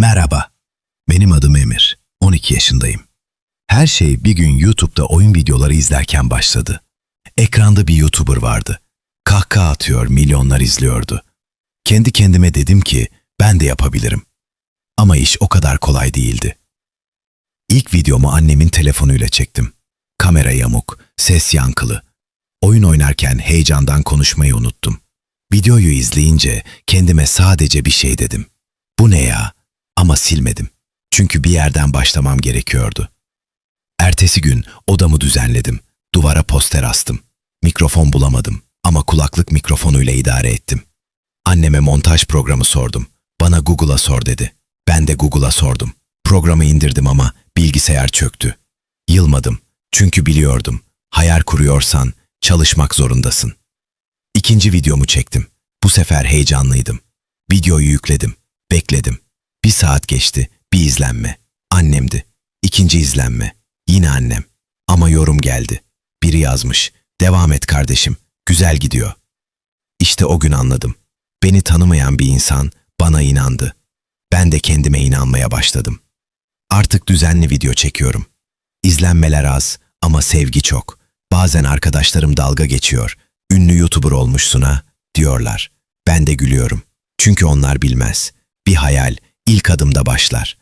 Merhaba, benim adım Emir. 12 yaşındayım. Her şey bir gün YouTube'da oyun videoları izlerken başladı. Ekranda bir YouTuber vardı. Kahkaha atıyor, milyonlar izliyordu. Kendi kendime dedim ki ben de yapabilirim. Ama iş o kadar kolay değildi. İlk videomu annemin telefonuyla çektim. Kamera yamuk, ses yankılı. Oyun oynarken heyecandan konuşmayı unuttum. Videoyu izleyince kendime sadece bir şey dedim. Bu ne ya? Ama silmedim. Çünkü bir yerden başlamam gerekiyordu. Ertesi gün odamı düzenledim. Duvara poster astım. Mikrofon bulamadım ama kulaklık mikrofonuyla idare ettim. Anneme montaj programı sordum. Bana Google'a sor dedi. Ben de Google'a sordum. Programı indirdim ama bilgisayar çöktü. Yılmadım. Çünkü biliyordum. Hayal kuruyorsan çalışmak zorundasın. İkinci videomu çektim. Bu sefer heyecanlıydım. Videoyu yükledim. Bekledim. Bir saat geçti. Bir izlenme. Annemdi. İkinci izlenme. Yine annem. Ama yorum geldi. Biri yazmış. Devam et kardeşim. Güzel gidiyor. İşte o gün anladım. Beni tanımayan bir insan bana inandı. Ben de kendime inanmaya başladım. Artık düzenli video çekiyorum. İzlenmeler az ama sevgi çok. Bazen arkadaşlarım dalga geçiyor. Ünlü YouTuber olmuşsun ha diyorlar. Ben de gülüyorum. Çünkü onlar bilmez. Bir hayal ilk adımda başlar.